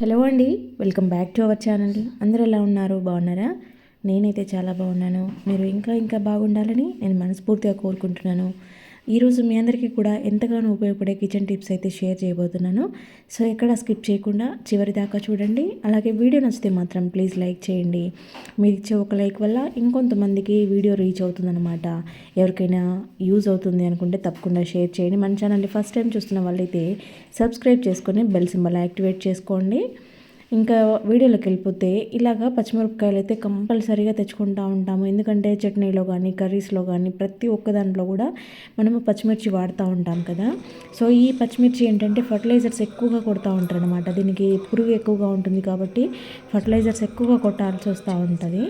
Hello అండి welcome back to our channel. అందరూ ఎలా ఉన్నారు? బాగున్నారా? నేనైతే చాలా బాగున్నాను. మీరు ఇంకా ఇంకా బాగుండాలని నేను మనస్ఫూర్తిగా కోరుకుంటున్నాను. ఈరోజు మీ అందరికీ కూడా ఎంతగానో ఉపయోగపడే కిచెన్ టిప్స్ అయితే షేర్ చేయబోతున్నాను. సో ఎక్కడ స్కిప్ చేయకుండా చివరి దాకా చూడండి. అలాగే వీడియో నచ్చితే మాత్రం ప్లీజ్ లైక్ చేయండి. మీరు ఇచ్చే ఒక లైక్ వల్ల ఇంకొంతమందికి వీడియో రీచ్ అవుతుందన్నమాట. ఎవరికైనా యూజ్ అవుతుంది అనుకుంటే తప్పకుండా షేర్ చేయండి. మన ఛానల్ని ఫస్ట్ టైం చూస్తున్న వాళ్ళైతే సబ్స్క్రైబ్ చేసుకొని బెల్ సింబల్ యాక్టివేట్ చేసుకోండి. ఇంకా వీడియోలోకి వెళ్ళిపోతే ఇలాగా పచ్చిమిరపకాయలు అయితే కంపల్సరీగా తెచ్చుకుంటూ ఉంటాము. ఎందుకంటే చట్నీలో కానీ కర్రీస్లో కానీ ప్రతి ఒక్క దాంట్లో కూడా మనము పచ్చిమిర్చి వాడుతూ ఉంటాం కదా. సో ఈ పచ్చిమిర్చి ఏంటంటే ఫర్టిలైజర్స్ ఎక్కువగా కొడుతూ ఉంటారు అనమాట దీనికి పురుగు ఎక్కువగా ఉంటుంది కాబట్టి ఫర్టిలైజర్స్ ఎక్కువగా కొట్టాల్సి వస్తూ ఉంటుంది.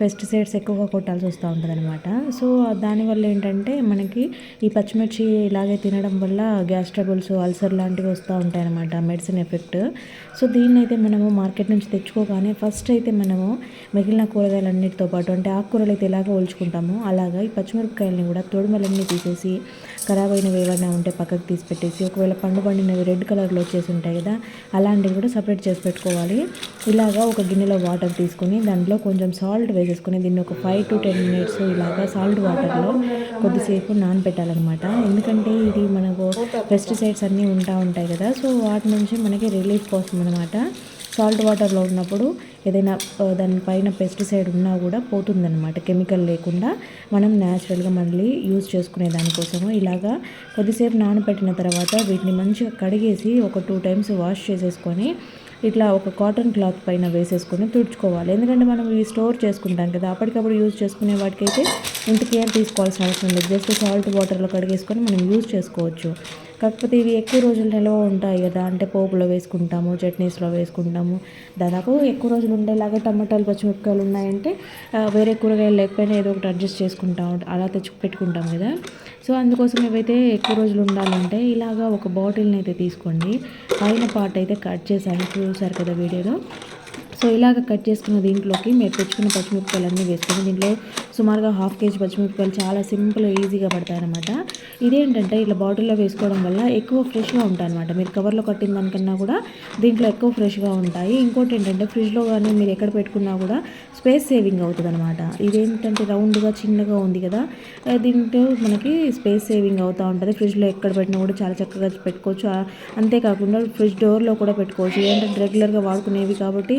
పెస్టిసైడ్స్ ఎక్కువగా కొట్టాల్సి వస్తూ ఉంటుంది అనమాట సో దానివల్ల ఏంటంటే మనకి ఈ పచ్చిమిర్చి ఇలాగే తినడం వల్ల గ్యాస్ ట్రబుల్స్ అల్సర్ లాంటివి వస్తూ ఉంటాయి అనమాట మెడిసిన్ ఎఫెక్ట్. సో దీన్ని అయితే మనము మార్కెట్ నుంచి తెచ్చుకోగానే ఫస్ట్ అయితే మనము మిగిలిన కూరగాయలన్నిటితో పాటు అంటే ఆకుకూరలు అయితే ఇలాగ ఒలుచుకుంటామో అలాగా ఈ పచ్చిమిరపకాయలని కూడా తొడుమలన్నీ తీసేసి ఖరాబ్ అయినవి ఏమైనా ఉంటే పక్కకు తీసి పెట్టేసి ఒకవేళ పండు పండినవి రెడ్ కలర్లో వచ్చేసి ఉంటాయి కదా అలాంటివి కూడా సపరేట్ చేసి పెట్టుకోవాలి. ఇలాగా ఒక గిన్నెలో వాటర్ తీసుకొని దాంట్లో కొంచెం సాల్ట్ వేసేసుకొని దీన్ని ఒక ఫైవ్ టు టెన్ మినిట్స్ ఇలాగా సాల్ట్ వాటర్లో కొద్దిసేపు నానబెట్టాలన్నమాట. ఎందుకంటే ఇది మనకు పెస్టిసైడ్స్ అన్నీ ఉంటా ఉంటాయి కదా సో వాటి నుంచి మనకి రిలీఫ్ కోసం అనమాట సాల్ట్ వాటర్లో ఉన్నప్పుడు ఏదైనా దానిపైన పెస్టిసైడ్ ఉన్నా కూడా పోతుందన్నమాట కెమికల్ లేకుండా మనం న్యాచురల్గా మళ్ళీ యూజ్ చేసుకునే దానికోసము. ఇలాగా కొద్దిసేపు నానబెట్టిన తర్వాత వీటిని మంచిగా కడిగేసి ఒక టూ టైమ్స్ వాష్ చేసేసుకొని ఇట్లా ఒక కాటన్ క్లాత్ పైన వేసేసుకొని తుడుచుకోవాలి. ఎందుకంటే మనం ఇవి స్టోర్ చేసుకుంటాం కదా అప్పటికప్పుడు యూజ్ చేసుకునే వాటికైతే ఇంత కేర్ తీసుకోవాల్సిన అవసరం లేదు. జస్ట్ సాల్ట్ వాటర్లో కడిగేసుకొని మనం యూజ్ చేసుకోవచ్చు. కాకపోతే ఇవి ఎక్కువ రోజులు నిల్వ ఉంటాయి కదా. అంటే పోపులో వేసుకుంటాము చట్నీస్లో వేసుకుంటాము. దాదాపు ఎక్కువ రోజులు ఉండేలాగా టమాటాలు పచ్చిమిరపకాయలు ఉన్నాయంటే వేరే కూరగాయలు లేకపోయినా ఏదో ఒకటి అడ్జస్ట్ చేసుకుంటాం అలా తెచ్చి పెట్టుకుంటాం కదా. సో అందుకోసం ఇవైతే ఎక్కువ రోజులు ఉండాలంటే ఇలాగా ఒక బాటిల్ని అయితే తీసుకోండి. పైన పార్ట్ అయితే కట్ చేశాను. చూసారు కదా వీడియోలో? సో ఇలాగ కట్ చేసుకున్న దీంట్లోకి మీరు తెచ్చుకున్న పచ్చిమిరపకాయలు అన్నీ వేసుకొని దీంట్లో సుమారుగా హాఫ్ కేజీ పచ్చిమిరపకాయలు చాలా సింపుల్ ఈజీగా పడతాయి అనమాట ఇదేంటంటే ఇట్లా బాటిల్లో వేసుకోవడం వల్ల ఎక్కువ ఫ్రెష్గా ఉంటాయి అనమాట మీరు కవర్లో కట్టిన దానికన్నా కూడా దీంట్లో ఎక్కువ ఫ్రెష్గా ఉంటాయి. ఇంకోటి ఏంటంటే ఫ్రిడ్జ్లో కానీ మీరు ఎక్కడ పెట్టుకున్నా కూడా స్పేస్ సేవింగ్ అవుతుంది అనమాట ఇదేంటంటే రౌండ్గా చిన్నగా ఉంది కదా దీంట్లో మనకి స్పేస్ సేవింగ్ అవుతూ ఉంటుంది. ఫ్రిడ్జ్లో ఎక్కడ పెట్టినా కూడా చాలా చక్కగా పెట్టుకోవచ్చు. అంతేకాకుండా ఫ్రిడ్జ్ డోర్లో కూడా పెట్టుకోవచ్చు. ఏంటంటే రెగ్యులర్గా వాడుకునేవి కాబట్టి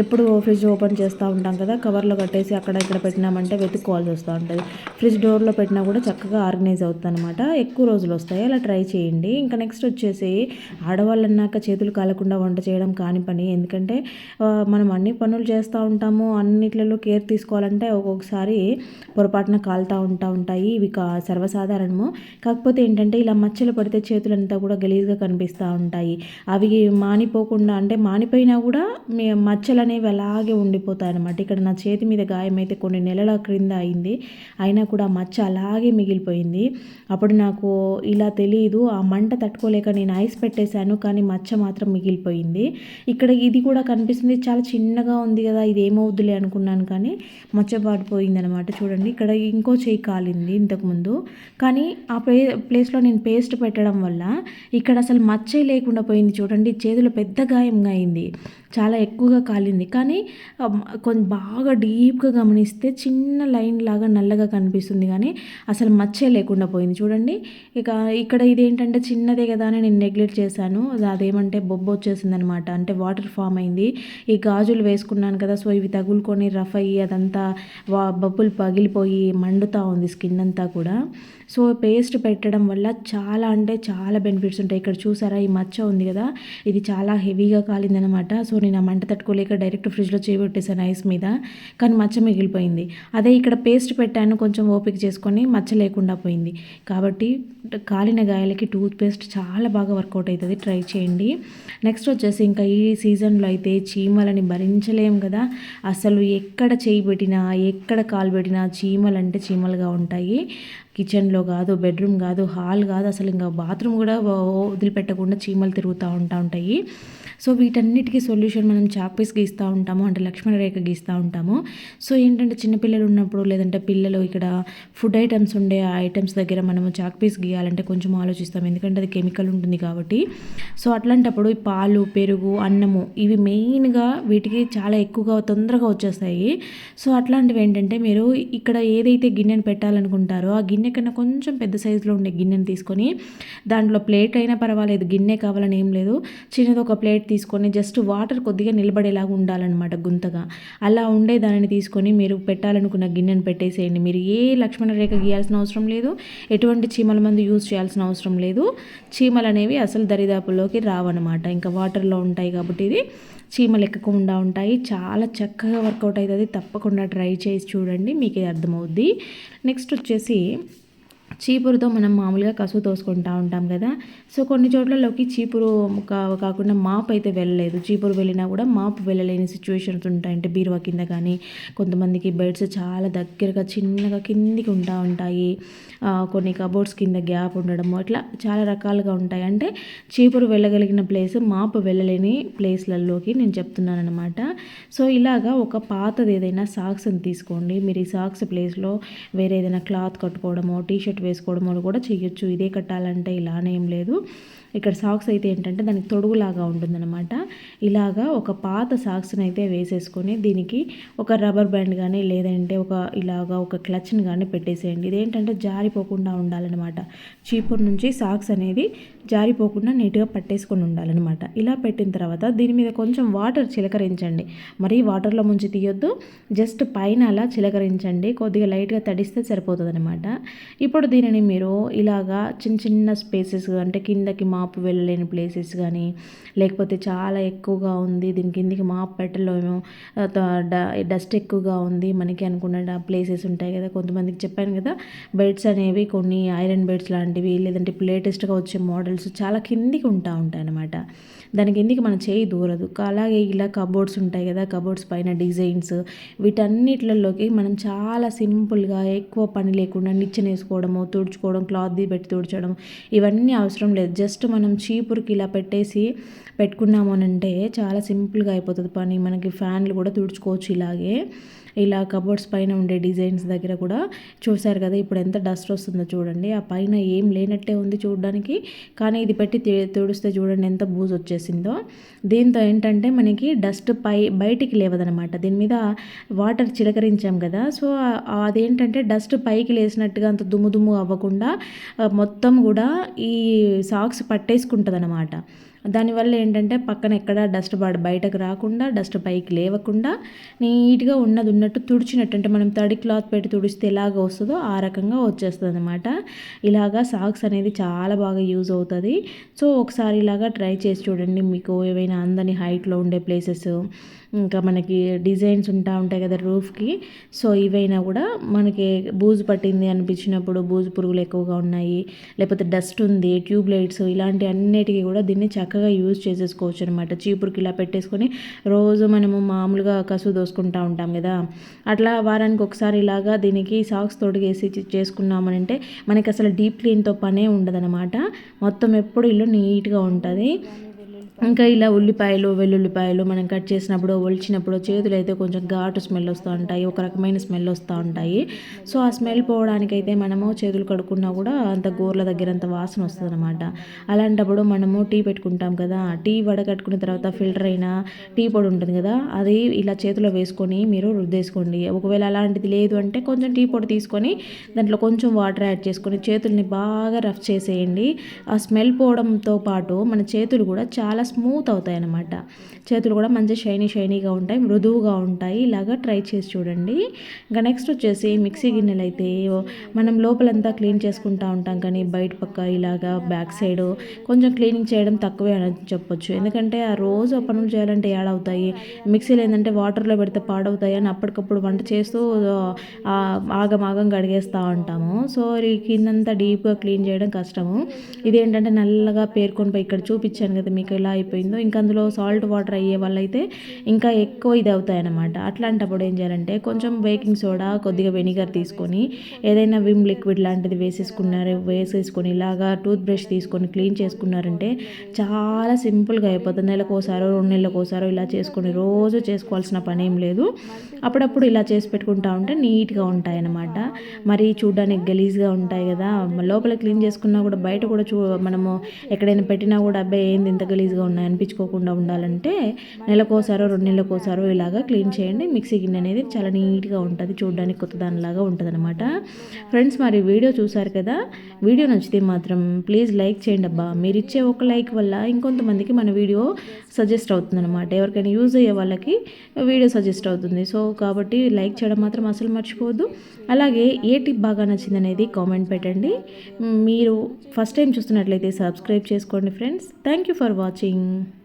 ఎప్పుడు ఫ్రిడ్జ్ ఓపెన్ చేస్తూ ఉంటాం కదా కవర్లో కట్టేసి అక్కడ ఇక్కడ పెట్టినామంటే వెతుక్కోవాల్సి వస్తూ ఉంటుంది. ఫ్రిడ్జ్ డోర్లో పెట్టినా కూడా చక్కగా ఆర్గనైజ్ అవుతుంది అనమాట ఎక్కువ రోజులు వస్తాయి అలా ట్రై చేయండి. ఇంకా నెక్స్ట్ వచ్చేసి ఆడవాళ్ళు అన్నాక చేతులు కాలకుండా వంట చేయడం కాని పని. ఎందుకంటే మనం అన్ని పనులు చేస్తూ ఉంటాము అన్నిట్లలో కేర్ తీసుకోవాలంటే ఒక్కొక్కసారి పొరపాటున కాలుతూ ఉంటా ఉంటాయి. ఇవి కా సర్వసాధారణము. కాకపోతే ఏంటంటే ఇలా మచ్చలు పడితే చేతులంతా కూడా గలీజ్గా కనిపిస్తూ ఉంటాయి. అవి మానిపోకుండా అంటే మానిపోయినా కూడా మచ్చలు అనేవి అలాగే ఉండిపోతాయి అనమాట ఇక్కడ నా చేతి మీద గాయం అయితే కొన్ని నెలల క్రింద అయింది. అయినా కూడా మచ్చ అలాగే మిగిలిపోయింది. అప్పుడు నాకు ఇలా తెలియదు ఆ మంట తట్టుకోలేక నేను ఐస్ పెట్టేశాను కానీ మచ్చ మాత్రం మిగిలిపోయింది. ఇక్కడ ఇది కూడా కనిపిస్తుంది. చాలా చిన్నగా ఉంది కదా ఇది ఏమవుద్దులే అనుకున్నాను కానీ మచ్చ పాడిపోయింది అనమాట చూడండి ఇక్కడ ఇంకో చేయి కాలింది ఇంతకుముందు. కానీ ఆ ప్లే ప్లేస్లో నేను పేస్ట్ పెట్టడం వల్ల ఇక్కడ అసలు మచ్చే లేకుండా పోయింది. చూడండి చేతిలో పెద్ద గాయంగా అయింది. చాలా ఎక్కువగా కాలింది. కానీ కొంచెం బాగా డీప్గా గమనిస్తే చిన్న లైన్ లాగా నల్లగా కనిపిస్తుంది. కానీ అసలు మచ్చే లేకుండా పోయింది. చూడండి. ఇక ఇక్కడ ఇదేంటంటే చిన్నదే కదా అని నేను నెగ్లెక్ట్ చేశాను. అదేమంటే బొబ్బ వచ్చేసింది అనమాట అంటే వాటర్ ఫామ్ అయింది. ఈ గాజులు వేసుకున్నాను కదా సో ఇవి తగులుకొని రఫ్ అయ్యి అదంతా వా బబ్బులు పగిలిపోయి మండుతూ ఉంది స్కిన్ అంతా కూడా. సో పేస్ట్ పెట్టడం వల్ల చాలా అంటే చాలా బెనిఫిట్స్ ఉంటాయి. ఇక్కడ చూసారా ఈ మచ్చ ఉంది కదా ఇది చాలా హెవీగా కాలిందనమాట. సో నేను ఆ మంట తట్టుకోలేక డైరెక్ట్ ఫ్రిడ్జ్లో చేయబెట్టేసాను ఐస్ మీద కానీ మచ్చ మిగిలిపోయింది. అదే ఇక్కడ పేస్ట్ పెట్టాను కొంచెం ఓపిక చేసుకొని మచ్చ లేకుండా పోయింది. కాబట్టి కాలిన గాయాలకి టూత్ పేస్ట్ చాలా బాగా వర్కౌట్ అవుతుంది. ట్రై చేయండి. నెక్స్ట్ వచ్చేసి ఇంకా ఈ సీజన్లో అయితే చీమలని భరించలేం కదా. అసలు ఎక్కడ చేయి పెట్టినా ఎక్కడ కాలు పెట్టినా చీమలు అంటే చీమలుగా ఉంటాయి. కిచెన్లో కాదు బెడ్రూమ్ కాదు హాల్ కాదు అసలు ఇంకా బాత్రూమ్ కూడా వదిలిపెట్టకుండా చీమలు తిరుగుతూ ఉంటా ఉంటాయి. సో వీటన్నిటికీ సొల్యూషన్ మనం చాక్ పీస్ గీస్తూ ఉంటాము అంటే లక్ష్మణ రేఖ గీస్తూ ఉంటాము. సో ఏంటంటే చిన్నపిల్లలు ఉన్నప్పుడు లేదంటే పిల్లలు ఇక్కడ ఫుడ్ ఐటమ్స్ ఉండే ఆ ఐటమ్స్ దగ్గర మనము చాక్ పీస్ గీయాలంటే కొంచెం ఆలోచిస్తాం. ఎందుకంటే అది కెమికల్ ఉంటుంది కాబట్టి. సో అట్లాంటప్పుడు ఈ పాలు పెరుగు అన్నము ఇవి మెయిన్గా వీటికి చాలా ఎక్కువగా తొందరగా వచ్చేస్తాయి. సో అట్లాంటివి ఏంటంటే మీరు ఇక్కడ ఏదైతే గిన్నెను పెట్టాలనుకుంటారో ఆ గిన్నె కన్నా కొంచెం పెద్ద సైజులో ఉండే గిన్నెని తీసుకొని దాంట్లో ప్లేట్ అయినా పర్వాలేదు గిన్నె కావాలని ఏం లేదు. చిన్నది ఒక ప్లేట్ తీసుకొని జస్ట్ వాటర్ కొద్దిగా నిలబడేలాగా ఉండాలన్నమాట గుంతగా. అలా ఉండే దానిని తీసుకొని మీరు పెట్టాలనుకున్న గిన్నెను పెట్టేసేయండి. మీరు ఏ లక్ష్మణ రేఖ గీయాల్సిన అవసరం లేదు ఎటువంటి చీమల మందు యూజ్ చేయాల్సిన అవసరం లేదు. చీమలు అనేవి అసలు దరిదాపుల్లోకి రావన్నమాట. ఇంకా వాటర్లో ఉంటాయి కాబట్టి ఇది. చీమలు ఎక్కకుండా ఉంటాయి. చాలా చక్కగా వర్కౌట్ అవుతుంది. తప్పకుండా ట్రై చేసి చూడండి. మీకు ఇది అర్థమవుద్ది. నెక్స్ట్ వచ్చేసి చీపురుతో మనం మామూలుగా కసువు తోసుకుంటా ఉంటాం కదా. సో కొన్ని చోట్లలోకి చీపురు కా- కాకుండా మాప్ అయితే వెళ్ళలేదు. చీపురు వెళ్ళినా కూడా మాప్ వెళ్ళలేని సిచ్యువేషన్స్ ఉంటాయంటే బీరువా కింద కానీ కొంతమందికి బెడ్స్ చాలా దగ్గరగా చిన్నగా కిందికి ఉంటా ఉంటాయి. కొన్ని కబోర్డ్స్ కింద గ్యాప్ ఉండడము ఇట్లా చాలా రకాలుగా ఉంటాయి. అంటే చీపురు వెళ్ళగలిగిన ప్లేస్ మాపు వెళ్ళలేని ప్లేస్లలోకి నేను చెప్తున్నాను అనమాట సో ఇలాగా ఒక పాతది ఏదైనా సాక్స్ని తీసుకోండి. మీరు ఈ సాక్స్ ప్లేస్లో వేరే ఏదైనా క్లాత్ కట్టుకోవడమో టీ షర్ట్ వేసుకోవడమో కూడా చేయొచ్చు ఇదే కట్టాలంటే ఇలానే ఏం లేదు. ఇక్కడ సాక్స్ అయితే ఏంటంటే దానికి తొడుగులాగా ఉంటుందన్నమాట. ఇలాగా ఒక పాత సాక్స్ని అయితే వేసేసుకొని దీనికి ఒక రబ్బర్ బ్యాండ్ కానీ లేదంటే ఒక ఇలాగా ఒక క్లచ్ని కానీ పెట్టేసేయండి. ఇదేంటంటే జారిపోకుండా ఉండాలన్నమాట. చీపురు నుంచి సాక్స్ అనేది జారిపోకుండా నీట్గా పట్టేసుకొని ఉండాలన్నమాట. ఇలా పెట్టిన తర్వాత దీని మీద కొంచెం వాటర్ చిలకరించండి. మరీ వాటర్లో ముంచి తీయొద్దు. జస్ట్ పైన అలా చిలకరించండి. కొద్దిగా లైట్గా తడిస్తే సరిపోతుంది అనమాట ఇప్పుడు దీనిని మీరు ఇలాగా చిన్న చిన్న స్పేసెస్ అంటే కిందకి మాపు వెళ్ళలేని ప్లేసెస్ కానీ లేకపోతే చాలా ఎక్కువగా ఉంది. దీని కిందికి మాపు పెట్టలేము? డస్ట్ ఎక్కువగా ఉంది మనకి అనుకున్న ప్లేసెస్ ఉంటాయి కదా. కొంతమందికి చెప్పాను కదా బెడ్స్ అనేవి కొన్ని ఐరన్ బెడ్స్ లాంటివి లేదంటే ఇప్పుడు లేటెస్ట్గా వచ్చే మోడల్స్ చాలా కిందికి ఉంటా ఉంటాయి అన్నమాట. దాని కిందికి మన చేయి దూరదు? అలాగే ఇలా కబోర్డ్స్ ఉంటాయి కదా కబోర్డ్స్ పైన డిజైన్స్ వీటన్నిటిలోకి మనం చాలా సింపుల్గా ఎక్కువ పని లేకుండా నిచ్చెన వేసుకోవడము తుడుచుకోవడం క్లాత్ ది పెట్టి తుడచడం ఇవన్నీ అవసరం లేదు. జస్ట్ మనం చీపురికి ఇలా పెట్టేసి పెట్టుకున్నామనంటే చాలా సింపుల్గా అయిపోతుంది పని. మనకి ఫ్యాన్లు కూడా తుడుచుకోవచ్చు ఇలాగే. ఇలా కబోర్డ్స్ పైన ఉండే డిజైన్స్ దగ్గర కూడా చూశారు కదా ఇప్పుడు ఎంత డస్ట్ వస్తుందో చూడండి. ఆ పైన ఏం లేనట్టే ఉంది చూడడానికి కానీ ఇది పెట్టి తుడిస్తే చూడండి ఎంత బూజు వచ్చేసిందో. దీంతో ఏంటంటే మనకి డస్ట్ పై బయటికి లేవదనమాట దీని మీద వాటర్ చిలకరించాం కదా సో అదేంటంటే డస్ట్ పైకి లేసినట్టుగా అంత దుమ్ము దుమ్ము అవ్వకుండా మొత్తం కూడా ఈ సాక్స్ పట్టేసుకుంటుంది అనమాట దానివల్ల ఏంటంటే పక్కన ఎక్కడ డస్ట్ బాడ్ బయటకు రాకుండా డస్ట్ పైకి లేవకుండా నీట్గా ఉన్నది ఉన్నట్టు తుడిచినట్టు అంటే మనం తడి క్లాత్ పెట్టి తుడిస్తే ఎలాగ వస్తుందో ఆ రకంగా వచ్చేస్తుంది అనమాట ఇలాగా సాక్స్ అనేది చాలా బాగా యూజ్ అవుతుంది. సో ఒకసారి ఇలాగా ట్రై చేసి చూడండి. మీకు ఏవైనా అందని హైట్లో ఉండే ప్లేసెస్ ఇంకా మనకి డిజైన్స్ ఉంటా ఉంటాయి కదా రూఫ్కి సో ఇవైనా కూడా మనకి బూజు పట్టింది అనిపించినప్పుడు బూజు పురుగులు ఎక్కువగా ఉన్నాయి లేకపోతే డస్ట్ ఉంది ట్యూబ్ లైట్స్ ఇలాంటి అన్నిటికీ కూడా దీన్ని చక్కగా యూజ్ చేసేసుకోవచ్చు అనమాట చీపురుకి ఇలా పెట్టేసుకొని రోజు మనము మామూలుగా కసు దోసుకుంటా ఉంటాం కదా. అట్లా వారానికి ఒకసారి ఇలాగా దీనికి సాక్స్ తొడిగేసి చేసుకున్నామనంటే మనకి అసలు డీప్ క్లీన్తో పనే ఉండదన్నమాట. మొత్తం ఎప్పుడు ఇల్లు నీట్గా ఉంటుంది. ఇంకా ఇలా ఉల్లిపాయలు వెల్లుల్లిపాయలు మనం కట్ చేసినప్పుడు ఒలిచినప్పుడు చేతులు అయితే కొంచెం ఘాటు స్మెల్ వస్తూ ఉంటాయి ఒక రకమైన స్మెల్ వస్తూ ఉంటాయి. సో ఆ స్మెల్ పోవడానికైతే మనము చేతులు కడుక్కున్నా కూడా అంత గోర్ల దగ్గర అంత వాసన వస్తుంది అనమాట అలాంటప్పుడు మనము టీ పెట్టుకుంటాం కదా టీ వడకట్టుకున్న తర్వాత ఫిల్టర్ అయిన టీ పొడి ఉంటుంది కదా అది ఇలా చేతిలో వేసుకొని మీరు రుద్దేసుకోండి. ఒకవేళ అలాంటిది లేదు అంటే కొంచెం టీ పొడి తీసుకొని దాంట్లో కొంచెం వాటర్ యాడ్ చేసుకొని చేతుల్ని బాగా రఫ్ చేసేయండి. ఆ స్మెల్ పోవడంతో పాటు మన చేతులు కూడా చాలా స్మూత్ అవుతాయి అన్నమాట చేతులు కూడా మంచి షైనీ షైనీగా ఉంటాయి మృదువుగా ఉంటాయి. ఇలాగా ట్రై చేసి చూడండి. ఇంకా నెక్స్ట్ వచ్చేసి మిక్సీ గిన్నెలు అయితే మనం లోపలంతా క్లీన్ చేసుకుంటా ఉంటాం కానీ బయట పక్క ఇలాగా బ్యాక్ సైడ్ కొంచెం క్లీనింగ్ చేయడం తక్కువే అని చెప్పొచ్చు. ఎందుకంటే ఆ రోజు ఆ పనులు చేయాలంటే ఏడవుతాయి. మిక్సీలు ఏంటంటే వాటర్లో పెడితే పాడవుతాయి అని అప్పటికప్పుడు వంట చేస్తూ ఆగమాగం కడిగేస్తూ ఉంటాము. సో ఈ కిందంతా డీప్గా క్లీన్ చేయడం కష్టము. ఇదేంటంటే నల్లగా పేర్కొని పోయి ఇక్కడ చూపించాను కదా మీకు ఇలా అయిపోయిందో ఇంకా అందులో సాల్ట్ వాటర్ అయ్యే వాళ్ళైతే ఇంకా ఎక్కువ ఇది అవుతాయన్నమాట. అట్లాంటప్పుడు ఏం చేయాలంటే కొంచెం బేకింగ్ సోడా కొద్దిగా వెనిగర్ తీసుకొని ఏదైనా విమ్ లిక్విడ్ లాంటిది వేసేసుకున్నారు వేసేసుకొని ఇలాగా టూత్ బ్రష్ తీసుకొని క్లీన్ చేసుకున్నారంటే చాలా సింపుల్గా అయిపోతుంది. నెలకోసారో రెండు నెలలకోసారో ఇలా చేసుకొని రోజు చేసుకోవాల్సిన పని ఏం లేదు. అప్పుడప్పుడు ఇలా చేసి పెట్టుకుంటా ఉంటే నీట్గా ఉంటాయి అన్నమాట మరి చూడడానికి గలీజ్గా ఉంటాయి కదా. లోపల క్లీన్ చేసుకున్నా కూడా బయట కూడా చూ మనము ఎక్కడైనా పెట్టినా కూడా అబ్బాయి ఏంది ఇంత గలీజ్గా ఉన్నాయి అనిపించుకోకుండా ఉండాలంటే నెలకోసారో రెండు నెలలకోసారో ఇలాగా క్లీన్ చేయండి. మిక్సీ గిన్నె అనేది చాలా నీట్గా ఉంటుంది. చూడడానికి కొత్త దానిలాగా ఉంటుంది అనమాట ఫ్రెండ్స్ మరి వీడియో చూసారు కదా? వీడియో నచ్చితే మాత్రం ప్లీజ్ లైక్ చేయండి అబ్బా. మీరు ఇచ్చే ఒక లైక్ వల్ల ఇంకొంతమందికి మన వీడియో సజెస్ట్ అవుతుంది అనమాట ఎవరికైనా యూజ్ అయ్యే వాళ్ళకి వీడియో సజెస్ట్ అవుతుంది. సో కాబట్టి లైక్ చేయడం మాత్రం అసలు మర్చిపోవద్దు. అలాగే ఏ టిప్ బాగా నచ్చింది అనేది కామెంట్ పెట్టండి. మీరు ఫస్ట్ టైం చూస్తున్నట్లయితే సబ్స్క్రైబ్ చేసుకోండి friends. Thank you for watching. 嗯